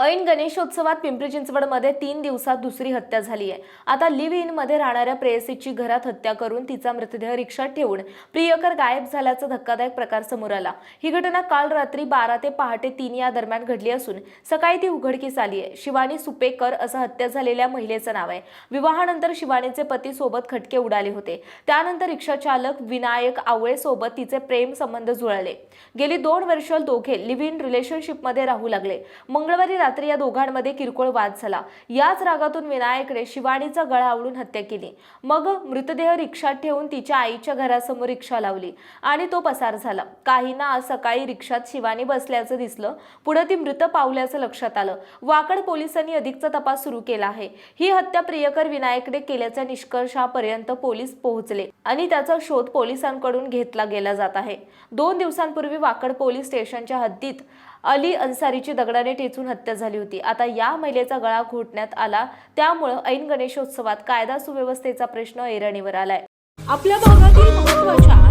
ऐन गणेशोत्सवात पिंपरी चिंचवडमध्ये तीन दिवसात दुसरी हत्या झाली आहे. आता लिव्ह इनमध्ये राहणाऱ्या प्रेयसीची घरात हत्या करून तिचा मृतदेह रिक्षात ठेवून प्रियकर गायब झाल्याचा धक्कादायक प्रकार समोर आला. ही घटना काल रात्री बारा ते पहाटे तीन या दरम्यान घडली असून सकाळी ती उघडकीस आली आहे. शिवानी सुपेकर असं हत्या झालेल्या महिलेचं नाव आहे. विवाहानंतर शिवानीचे पती सोबत खटके उडाले होते. त्यानंतर रिक्षा चालक विनायक आवळे सोबत तिचे प्रेम संबंध जुळले. गेली दोन वर्ष दोघे लिव्ह इन रिलेशनशिपमध्ये राहू लागले. मंगळवारी रात्री या दोघांमध्ये किरकोळ वाद झाला. याच रागातून विनायकने शिवानीचा गळा आवडून हत्या केली. मग मृतदेह रिक्षात ठेवून तिच्या आईच्या घरासमोर रिक्षा लावली आणि तो पसार झाला. काहींना आज सकाळी रिक्षात शिवानी बसल्याचं दिसलं. पुढे ती मृत पावल्याचं लक्षात आलं. वाकड पोलिसांनी अधिकचा तपास सुरू केला आहे. ही हत्या प्रियकर विनायकने केल्याच्या निष्कर्षापर्यंत पोलीस पोहोचले आणि त्याचा शोध पोलिसांकडून घेतला गेला जात आहे. दोन दिवसांपूर्वी वाकड पोलीस स्टेशनच्या हद्दीत अली अन्सारीची दगडाने टेचून हत्या झाली होती. आता या महिलेचा गळा घोटण्यात आला. त्यामुळं ऐन गणेशोत्सवात कायदा सुव्यवस्थेचा प्रश्न ऐरणीवर आलाय. आपल्या भागातील महत्त्वाच्या